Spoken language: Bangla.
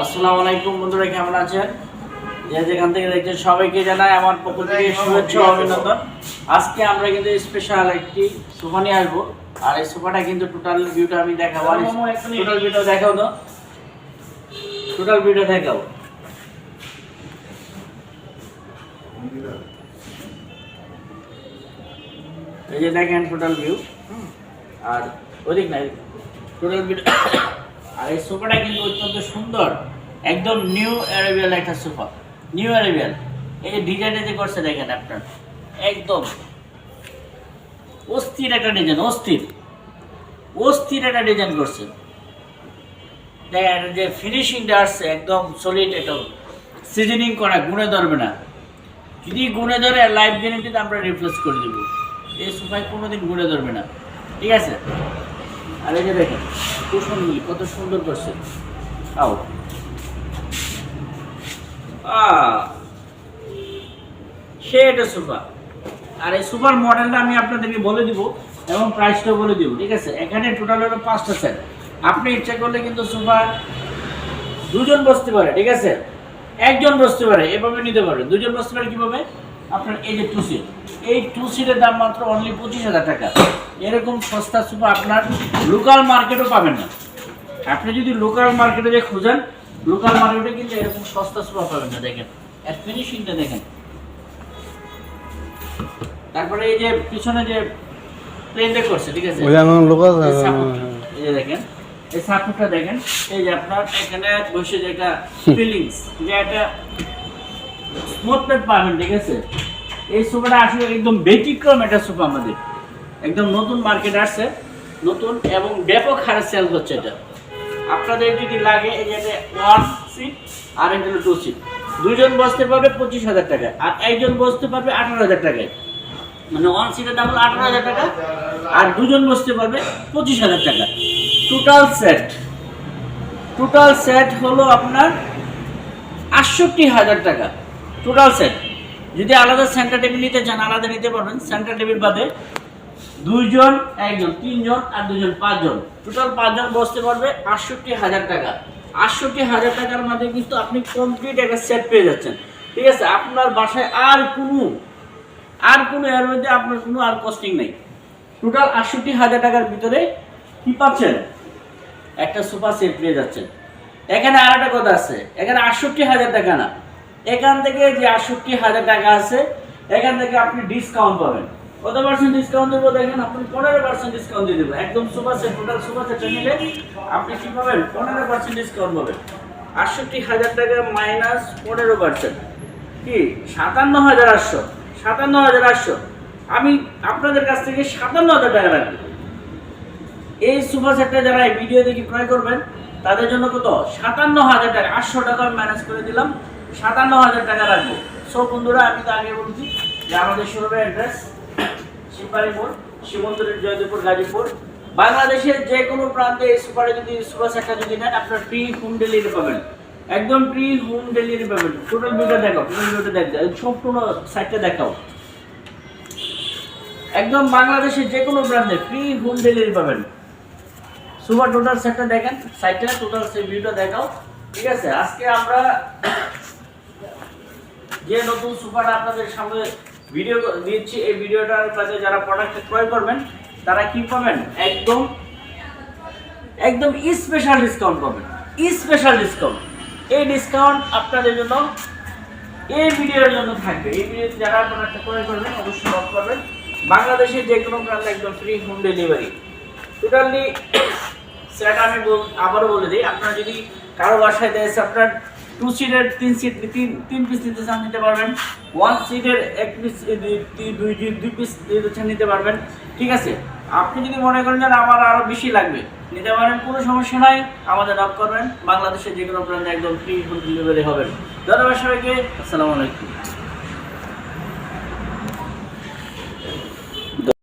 আসসালামু আলাইকুম বন্ধুরা কেমন আছেন? যে যেখান থেকে দেখছেন সবাইকে জানাই আমার পক্ষ থেকে শুভেচ্ছা অভিনন্দন। আজকে আমরা কিন্তু স্পেশাল একটি সোফা নিয়ে আসব। আর এই সোফাটা কিন্তু টোটাল ভিউটা আমি দেখাবো। আর টোটাল ভিউটা দেখাও তো। টোটাল ভিউটা দেখাও। এই যে দেখেন টোটাল ভিউ আর ওদিক নাই। টোটাল ভিউ আর এই সোফাটা কিন্তু অত্যন্ত সুন্দর। একদম নিউ অ্যারেবিয়াল একটা সোফা। নিউ অ্যারেবিয়াল এই যে ডিজাইনটা যে করছে দেখেন আপনার। একদম। অস্থির একটা ডিজাইন, অস্থির। অস্থির একটা ডিজাইন করছে। দেখেন যে ফিনিশিংটা আসছে, একদম সলিড একদম সিজনিং করা গুণে ধরবে না। যদি গুণে ধরে লাইফ গ্যারেন্টিতে আমরা রিপ্লেস করে দেবো। এই সোফায় কোনোদিন গুণে ধরবে না। ঠিক আছে? আর এই যে দেখেন কুশনগুলি কত সুন্দর করছে। আও। সে এটা সোফা আর এই সুপার মডেলটা আমি আপনাদেরকে বলে দিব এবং প্রাইসটাও বলে দিব, ঠিক আছে? এখানে টোটাল হলো পাঁচটা সেট আপনি ইচ্ছা করলে কিন্তু সোফা দুজন বসতে পারে, ঠিক আছে? একজন বসতে পারে, এভাবে নিতে পারে দুজন বসতে পারে কীভাবে? আপনার এই যে টু সিট এই টু সিটের দাম মাত্র অনলি পঁচিশ হাজার টাকা। এরকম সস্তা সোফা আপনার লোকাল মার্কেটও পাবেন না। আপনি যদি লোকাল মার্কেটে যে খুঁজেন লোকাল মার্কেটে কিন্তু এরকম সস্তা সোফা পাবেন না দেখেন। এর ফিনিশিংটা দেখেন। তারপরে এই যে পিছনে যে প্লেনটা করছে ঠিক আছে? আমার লোক আছে এই এই যে দেখেন এই সাপোর্টটা দেখেন এই যে আপনার এখানে বসে যে একটা ফিলিংস যে একটা স্মুথনেস পাবেন, ঠিক আছে? এই সোফাটা আসলে একদম ব্যতিক্রম একটা সোফা আমাদের। একদম নতুন মার্কেট আসছে, নতুন এবং ব্যাপক হারে সেল হচ্ছে এটা। আপনাদের যদি লাগে যে ওয়ান সিট আর এটা টু সিট দুজন বসতে পারবে পঁচিশ হাজার টাকা, আর একজন বসতে পারবে আঠারো হাজার টাকায়। মানে ওয়ান সিটের দাম হলো আঠারো হাজার টাকা, আর দুজন বসতে পারবে পঁচিশ হাজার টাকা। টোটাল সেট টোটাল সেট হলো আপনার আটষট্টি হাজার টাকা। Total set. যদি আলাদা সেন্টার টেবিল নিতে চান, আলাদা নিতে পারবেন। সেন্টার টেবিল বাদে দুইজন, একজন, তিনজন আর দুজন পাঁচজন। টোটাল পাঁচজন বসতে পারবে আটষট্টি হাজার টাকা। আটষট্টি হাজার টাকার মধ্যে কিন্তু আপনি কমপ্লিট একটা সেট পেয়ে যাচ্ছেন। ঠিক আছে? আপনার বাসায় আর কোনো আর কোনো এর মধ্যে আপনার কোনো আর কস্টিং নেই। টোটাল আটষট্টি হাজার টাকার ভিতরে কি পাচ্ছেন? একটা সোফা সেট পেয়ে যাচ্ছেন। এখানে আর একটা কথা আছে। এখানে আটষট্টি হাজার টাকা না। এখান থেকে যে আটষট্টি হাজার টাকা আছে, এখান থেকে আপনি ডিসকাউন্ট পাবেন। কত পার্সেন্ট ডিসকাউন্ট দেবো দেখেন, আপনি পনেরো পার্সেন্ট ডিসকাউন্ট দিয়ে দেবো একদম সোফা সেট টোটাল সোফা সেটটা নিলে আপনি কি পাবেন? পনেরো পার্সেন্ট ডিসকাউন্ট পাবেন। আটষট্টি হাজার টাকা মাইনাস পনেরো পার্সেন্ট কি? সাতান্ন হাজার আটশো। সাতান্ন হাজার আটশো। আমি আপনাদের কাছ থেকে সাতান্ন হাজার টাকা রাখব। এই সুপার সেটটা যারা এই ভিডিও দেখে ক্রয় করবেন, তাদের জন্য কত? সাতান্ন হাজার টাকা। আটশো টাকা আমি ম্যানেজ করে দিলাম। সাতান্ন হাজার টাকা রাখব সব বন্ধুরা, আমি তো আগে বলছি যে আমাদের শোরুমের অ্যাড্রেস শিববাড়ি মোড় শিবন্তরের জয়দেবপুর, গাজীপুর। বাংলাদেশের যে কোনো প্রান্তে সুপারে যদি, সুপার সেটটা যদি নেন, আপনার ফ্রি হোম ডেলিভারি পাবেন একদম ফ্রি হোম ডেলিভারি পাবেন টোটাল ভিডিও দেখাও টোটাল ভিডিওটা দেখাও সম্পূর্ণ সাইটটা দেখাও। একদম বাংলাদেশের যে কোনো প্রান্তে ফ্রি হোম ডেলিভারি পাবেন সুপার টোটাল সেটটা দেখেন সাইটটা টোটাল সে ভিউটা দেখাও। ঠিক আছে, আজকে আমরা যে নতুন সুপারটা আপনাদের সামনে ভিডিও দিচ্ছি এই ভিডিওটার কাছে যারা প্রোডাক্ট ক্রয় করবেন, তারা কি পাবেন? একদম একদম স্পেশাল ডিসকাউন্ট পাবেন। স্পেশাল ডিসকাউন্ট এই ডিসকাউন্ট আপনাদের জন্য, এই ভিডিওর জন্য থাকবে। এই ভিডিওতে যারা প্রোডাক্ট ক্রয় করবেন, অবশ্যই নক করবেন। বাংলাদেশের যে কোনো প্রান্তে একদম ফ্রি হোম ডেলিভারি টোটালি সেটা আমি আবারও বলে দিই, আপনারা যদি কারও বাসায় দেয় আপনার টু সিটের তিন সিট তিন তিন পিস নিতে চান, নিতে পারবেন। ওয়ান সিটের এক পিস দুই দুই পিস নিতে চান নিতে পারবেন। ঠিক আছে? আপনি যদি মনে করেন যে আমার আরও বেশি লাগবে, নিতে পারেন, কোনো সমস্যা নাই। আমাদের নক করবেন। বাংলাদেশের যে কোনো প্রান্তে একদম ফ্রি হোম ডেলিভারি হবেন। ধন্যবাদ সবাইকে। আসসালামু আলাইকুম।